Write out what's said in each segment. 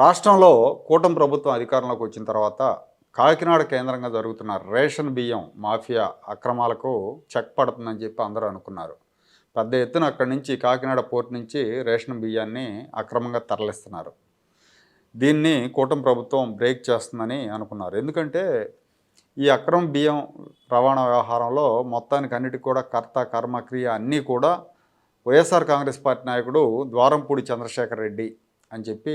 రాష్ట్రంలో కూటమి ప్రభుత్వం అధికారంలోకి వచ్చిన తర్వాత కాకినాడ కేంద్రంగా జరుగుతున్న రేషన్ బియ్యం మాఫియా అక్రమాలకు చెక్ పడుతుందని చెప్పి అందరూ అనుకున్నారు. పెద్ద ఎత్తున అక్కడి నుంచి కాకినాడ పోర్ట్ నుంచి రేషన్ బియ్యాన్ని అక్రమంగా తరలిస్తున్నారు. దీన్ని కూటమి ప్రభుత్వం బ్రేక్ చేస్తుందని అనుకున్నారు. ఎందుకంటే ఈ అక్రమ బియ్యం రవాణా వ్యవహారంలో మొత్తానికి అన్నిటికీ కూడా కర్త కర్మ క్రియ అన్నీ కూడా వైఎస్ఆర్ కాంగ్రెస్ పార్టీ నాయకుడు ద్వారంపూడి చంద్రశేఖర్ రెడ్డి అని చెప్పి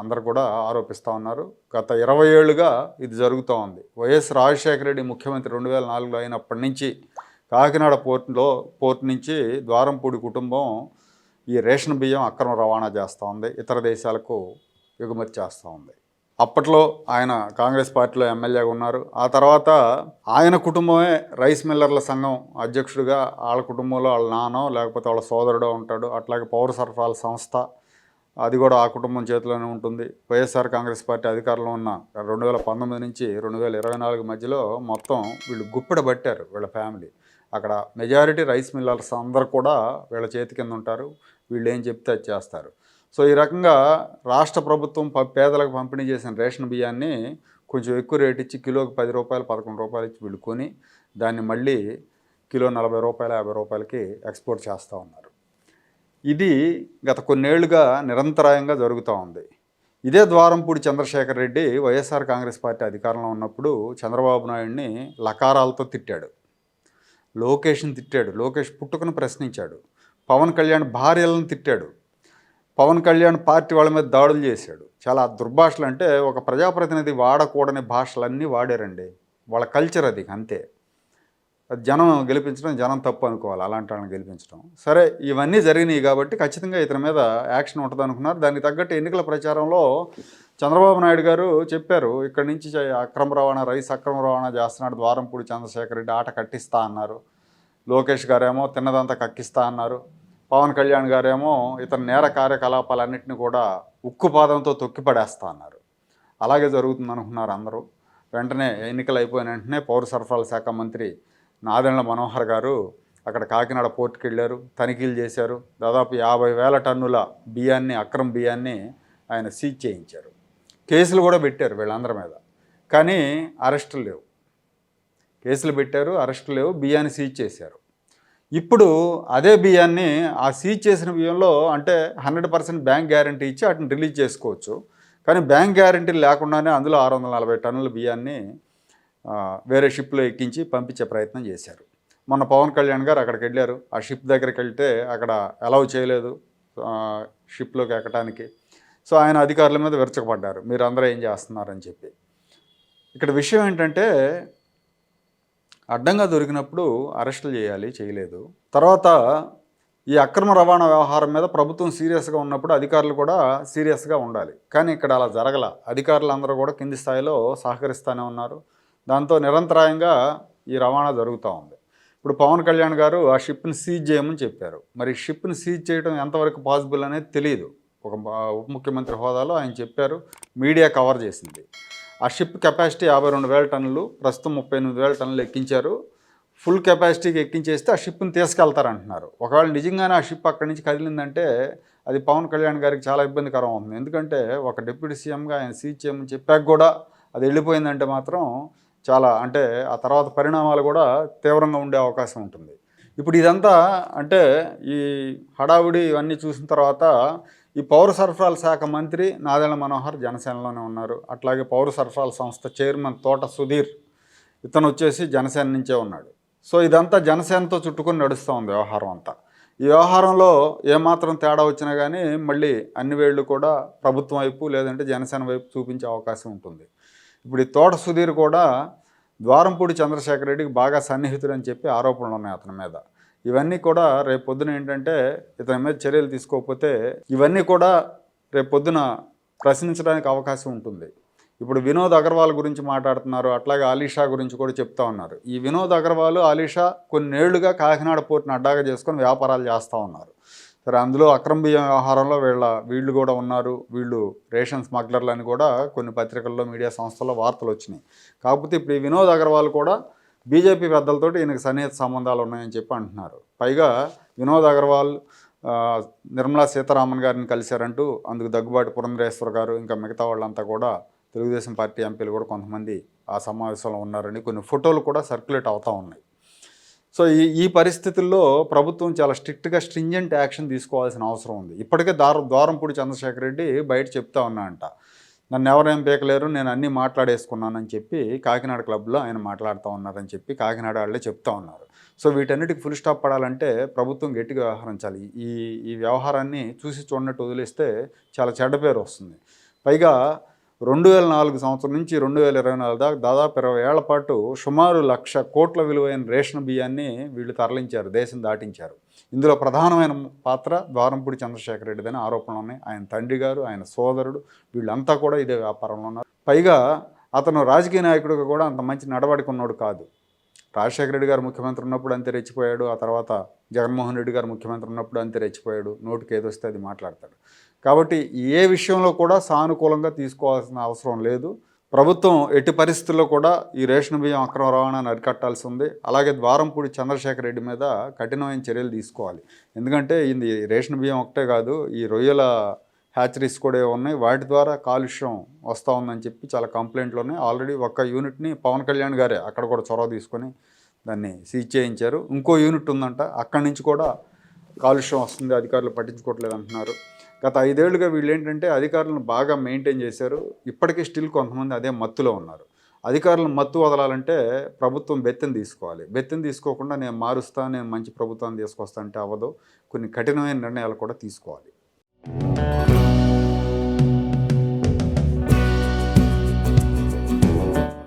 అందరు కూడా ఆరోపిస్తూ ఉన్నారు. గత ఇరవై ఏళ్ళుగా ఇది జరుగుతూ ఉంది. వైఎస్ రాజశేఖర రెడ్డి ముఖ్యమంత్రి రెండు వేల నాలుగులో అయినప్పటి నుంచి కాకినాడ పోర్టులో పోర్ట్ నుంచి ద్వారంపూడి కుటుంబం ఈ రేషన్ బియ్యం అక్రమ రవాణా చేస్తూ ఉంది. ఇతర దేశాలకు ఎగుమతి చేస్తూ ఉంది. అప్పట్లో ఆయన కాంగ్రెస్ పార్టీలో ఎమ్మెల్యేగా ఉన్నారు. ఆ తర్వాత ఆయన కుటుంబమే రైస్ మిల్లర్ల సంఘం అధ్యక్షుడిగా వాళ్ళ కుటుంబంలో వాళ్ళ నాన్నో లేకపోతే వాళ్ళ సోదరుడో ఉంటాడు. అట్లాగే పౌర సరఫరాల సంస్థ అది కూడా ఆ కుటుంబం చేతిలోనే ఉంటుంది. వైఎస్ఆర్ కాంగ్రెస్ పార్టీ అధికారంలో ఉన్న రెండు వేల పంతొమ్మిది నుంచి రెండు వేల ఇరవై నాలుగు మధ్యలో మొత్తం వీళ్ళు గుప్పెడ పట్టారు వీళ్ళ ఫ్యామిలీ. అక్కడ మెజారిటీ రైస్ మిల్లర్స్ అందరు కూడా వీళ్ళ చేతి కింద ఉంటారు. వీళ్ళు ఏం చెప్తే అది చేస్తారు. సో ఈ రకంగా రాష్ట్ర ప్రభుత్వం పేదలకు పంపిణీ చేసిన రేషన్ బియ్యాన్ని కొంచెం ఎక్కువ రేట్ ఇచ్చి కిలోకి పది రూపాయలు పదకొండు రూపాయలు ఇచ్చి వీళ్ళు కొని దాన్ని మళ్ళీ కిలో నలభై రూపాయలు యాభై రూపాయలకి ఎక్స్పోర్ట్ చేస్తూ ఉన్నారు. ఇది గత కొన్నేళ్ళుగా నిరంతరాయంగా జరుగుతూ ఉంది. ఇదే Dwarampudi Chandrasekhar Reddy YSR Congress party అధికారంలో ఉన్నప్పుడు చంద్రబాబు నాయుడిని లకారాలతో తిట్టాడు. లోకేష్ని తిట్టాడు. లోకేష్ పుట్టుకను ప్రశ్నించాడు. పవన్ కళ్యాణ్ భార్యలను తిట్టాడు. పవన్ కళ్యాణ్ పార్టీ వాళ్ళ మీద దాడులు చేశాడు. చాలా దుర్భాషలు అంటే ఒక ప్రజాప్రతినిధి వాడకూడని భాషలన్నీ వాడారండి. వాళ్ళ కల్చర్ అది అంతే. జనం గెలిపించడం జనం తప్పు అనుకోవాలి. అలాంటి వాళ్ళని గెలిపించడం. సరే ఇవన్నీ జరిగినాయి కాబట్టి ఖచ్చితంగా ఇతని మీద యాక్షన్ ఉంటుంది అనుకున్నారు. దానికి తగ్గట్టు ఎన్నికల ప్రచారంలో చంద్రబాబు నాయుడు గారు చెప్పారు ఇక్కడ నుంచి అక్రమ రవాణా రైస్ అక్రమ రవాణా చేస్తున్నాడు. ద్వారంపూడి చంద్రశేఖర్ రెడ్డి ఆట కట్టిస్తా అన్నారు. లోకేష్ గారేమో తిన్నదంతా కక్కిస్తా అన్నారు. పవన్ కళ్యాణ్ గారేమో ఇతని నేర కార్యకలాపాలన్నింటినీ కూడా ఉక్కుపాదంతో తొక్కిపడేస్తా అన్నారు. అలాగే జరుగుతుంది అనుకున్నారు అందరూ. వెంటనే ఎన్నికలు అయిపోయిన వెంటనే పౌర సరఫరాల శాఖ మంత్రి నాదెండ్ల మనోహర్ గారు అక్కడ కాకినాడ పోర్టుకి వెళ్ళారు తనిఖీలు చేశారు. దాదాపు యాభై వేల టన్నుల బియ్యాన్ని అక్రమ బియ్యాన్ని ఆయన సీజ్ చేయించారు. కేసులు కూడా పెట్టారు వీళ్ళందరి మీద. కానీ అరెస్టులు లేవు. కేసులు పెట్టారు అరెస్టులు లేవు బియ్యాన్ని సీజ్ చేశారు. ఇప్పుడు అదే బియ్యాన్ని ఆ సీజ్ చేసిన బియ్యంలో అంటే హండ్రెడ్ పర్సెంట్ బ్యాంక్ గ్యారంటీ ఇచ్చి వాటిని రిలీజ్ చేసుకోవచ్చు. కానీ బ్యాంక్ గ్యారంటీ లేకుండానే అందులో ఆరు వందల నలభై టన్నుల బియ్యాన్ని వేరే షిప్లో ఎక్కించి పంపించే ప్రయత్నం చేశారు. మొన్న పవన్ కళ్యాణ్ గారు అక్కడికి వెళ్ళారు. ఆ షిప్ దగ్గరికి వెళ్తే అక్కడ అలౌ చేయలేదు షిప్లోకి ఎక్కడానికి సో ఆయన అధికారుల మీద విరచకపడ్డారు. మీరు అందరూ ఏం చేస్తున్నారని చెప్పి. ఇక్కడ విషయం ఏంటంటే అడ్డంగా దొరికినప్పుడు అరెస్టులు చేయాలి చేయలేదు. తర్వాత ఈ అక్రమ రవాణా వ్యవహారం మీద ప్రభుత్వం సీరియస్గా ఉన్నప్పుడు అధికారులు కూడా సీరియస్గా ఉండాలి. కానీ ఇక్కడ అలా జరగల. అధికారులు అందరూ కూడా కింది స్థాయిలో సహకరిస్తూనే ఉన్నారు. దాంతో నిరంతరాయంగా ఈ రవాణా జరుగుతూ ఉంది. ఇప్పుడు పవన్ కళ్యాణ్ గారు ఆ షిప్ని సీజ్ చేయమని చెప్పారు. మరి షిప్ని సీజ్ చేయడం ఎంతవరకు పాసిబుల్ అనేది తెలియదు ఒక ఉప ముఖ్యమంత్రి హోదాలో ఆయన చెప్పారు మీడియా కవర్ చేసింది. ఆ షిప్ కెపాసిటీ యాభై రెండు వేల టన్నులు ప్రస్తుతం ముప్పై ఎనిమిది వేల టన్నులు ఎక్కించారు. ఫుల్ కెపాసిటీకి ఎక్కించేస్తే ఆ షిప్ని తీసుకెళ్తారంటున్నారు. ఒకవేళ నిజంగానే ఆ షిప్ అక్కడి నుంచి కదిలిందంటే అది పవన్ కళ్యాణ్ గారికి చాలా ఇబ్బందికరం అవుతుంది. ఎందుకంటే ఒక డిప్యూటీ సీఎంగా ఆయన సీజ్ చేయమని చెప్పాక కూడా అది వెళ్ళిపోయిందంటే మాత్రం చాలా అంటే ఆ తర్వాత పరిణామాలు కూడా తీవ్రంగా ఉండే అవకాశం ఉంటుంది. ఇప్పుడు ఇదంతా అంటే ఈ హడావుడి ఇవన్నీ చూసిన తర్వాత ఈ పౌర సరఫరాల శాఖ మంత్రి నాదెళ్ళ మనోహర్ జనసేనలోనే ఉన్నారు. అట్లాగే పౌర సరఫరాల సంస్థ చైర్మన్ తోట సుధీర్ ఇతను వచ్చేసి జనసేన నుంచే ఉన్నాడు. సో ఇదంతా జనసేనతో చుట్టుకొని నడుస్తూ ఉంది వ్యవహారం అంతా. ఈ వ్యవహారంలో ఏమాత్రం తేడా వచ్చినా కానీ మళ్ళీ అన్ని వేళ్ళు కూడా ప్రభుత్వం వైపు లేదంటే జనసేన వైపు చూపించే అవకాశం ఉంటుంది. ఇప్పుడు ఈ తోట సుధీర్ కూడా ద్వారంపూడి చంద్రశేఖర్ రెడ్డికి బాగా సన్నిహితుడని చెప్పి ఆరోపణలు ఉన్నాయి అతని మీద. ఇవన్నీ కూడా రేపు పొద్దున ఏంటంటే ఇతని మీద చర్యలు తీసుకోకపోతే ఇవన్నీ కూడా రేపు పొద్దున ప్రశ్నించడానికి అవకాశం ఉంటుంది. ఇప్పుడు వినోద్ అగర్వాల్ గురించి మాట్లాడుతున్నారు అట్లాగే ఆలీషా గురించి కూడా చెప్తా ఉన్నారు. ఈ వినోద్ అగర్వాల్ ఆలీషా కొన్నేళ్ళుగా కాకినాడ పోర్టును అడ్డాగా చేసుకొని వ్యాపారాలు చేస్తూ ఉన్నారు. సరే అందులో అక్రమ బియ్యం వ్యవహారంలో వీళ్ళ వీళ్ళు కూడా ఉన్నారు. వీళ్ళు రేషన్ స్మగ్లర్లు అని కూడా కొన్ని పత్రికల్లో మీడియా సంస్థల్లో వార్తలు వచ్చినాయి. కాకపోతే ఇప్పుడు ఈ వినోద్ అగర్వాల్ కూడా బీజేపీ పెద్దలతోటి ఈయనకు సన్నిహిత సంబంధాలు ఉన్నాయని చెప్పి అంటున్నారు. పైగా వినోద్ అగర్వాల్ నిర్మలా సీతారామన్ గారిని కలిశారంటూ అందుకు దగ్గుబాటి పురంధరేశ్వర గారు ఇంకా మిగతా వాళ్ళంతా కూడా తెలుగుదేశం పార్టీ ఎంపీలు కూడా కొంతమంది ఆ సమావేశంలో ఉన్నారని కొన్ని ఫోటోలు కూడా సర్క్యులేట్ అవుతూ ఉన్నాయి. సో ఈ ఈ పరిస్థితుల్లో ప్రభుత్వం చాలా స్ట్రిక్ట్గా స్ట్రింజెంట్ యాక్షన్ తీసుకోవాల్సిన అవసరం ఉంది. ఇప్పటికే దార ద్వారంపూడి చంద్రశేఖర్ రెడ్డి బయట చెప్తా ఉన్నా అంట నన్ను ఎవరేం పీకలేరు నేను అన్నీ మాట్లాడేసుకున్నానని చెప్పి కాకినాడ క్లబ్లో ఆయన మాట్లాడుతూ ఉన్నారని చెప్పి కాకినాడ వాళ్ళే చెప్తా ఉన్నారు. సో వీటన్నిటికి ఫుల్ స్టాప్ పడాలంటే ప్రభుత్వం గట్టిగా వ్యవహరించాలి. ఈ ఈ వ్యవహారాన్ని చూసి చూడనట్టు వదిలేస్తే చాలా చెడ్డ పేరు వస్తుంది. పైగా రెండు వేల నాలుగు సంవత్సరం నుంచి రెండు వేల ఇరవై నాలుగు దాకా దాదాపు ఇరవై ఏళ్ళ పాటు సుమారు లక్ష కోట్ల విలువైన రేషన్ బియ్యాన్ని వీళ్ళు తరలించారు దేశం దాటించారు. ఇందులో ప్రధానమైన పాత్ర ద్వారంపూడి చంద్రశేఖర రెడ్డిదని ఆరోపణలు ఉన్నాయి. ఆయన తండ్రి గారు ఆయన సోదరుడు వీళ్ళంతా కూడా ఇదే వ్యాపారంలో ఉన్నారు. పైగా అతను రాజకీయ నాయకుడిగా కూడా అంత మంచి నడవడిక ఉన్నోడు కాదు. రాజశేఖర రెడ్డి గారు ముఖ్యమంత్రి ఉన్నప్పుడు అంతే రెచ్చిపోయాడు ఆ తర్వాత జగన్మోహన్ రెడ్డి గారు ముఖ్యమంత్రి ఉన్నప్పుడు అంతే రెచ్చిపోయాడు నోటికి ఏదొస్తే అది మాట్లాడతాడు. కాబట్టి ఏ విషయంలో కూడా సానుకూలంగా తీసుకోవాల్సిన అవసరం లేదు. ప్రభుత్వం ఎట్టి పరిస్థితుల్లో కూడా ఈ రేషన్ బియ్యం అక్రమ రవాణాను అరికట్టాల్సి ఉంది. అలాగే ద్వారంపూడి చంద్రశేఖర్ రెడ్డి మీద కఠినమైన చర్యలు తీసుకోవాలి. ఎందుకంటే ఇది రేషన్ బియ్యం ఒకటే కాదు ఈ రొయ్యల హ్యాచరీస్ కూడా ఉన్నాయి. వాటి ద్వారా కాలుష్యం వస్తూ ఉందని చెప్పి చాలా కంప్లైంట్లు ఉన్నాయి ఆల్రెడీ ఒక్క యూనిట్ని పవన్ కళ్యాణ్ గారే అక్కడ కూడా చొరవ తీసుకొని దాన్ని సీజ్ చేయించారు. ఇంకో యూనిట్ ఉందంట. అక్కడి నుంచి కూడా కాలుష్యం వస్తుంది. అధికారులు పట్టించుకోవట్లేదు అంటున్నారు. గత ఐదేళ్ళుగా వీళ్ళు ఏంటంటే అధికారులను బాగా మెయింటైన్ చేశారు. ఇప్పటికీ స్టిల్ కొంతమంది అదే మత్తులో ఉన్నారు. అధికారులను మత్తు వదలాలంటే ప్రభుత్వం బెత్తం తీసుకోవాలి. బెత్తం తీసుకోకుండా నేను మారుస్తా నేను మంచి ప్రభుత్వాన్ని తీసుకొస్తా అంటే అవ్వదు. కొన్ని కఠినమైన నిర్ణయాలు కూడా తీసుకోవాలి.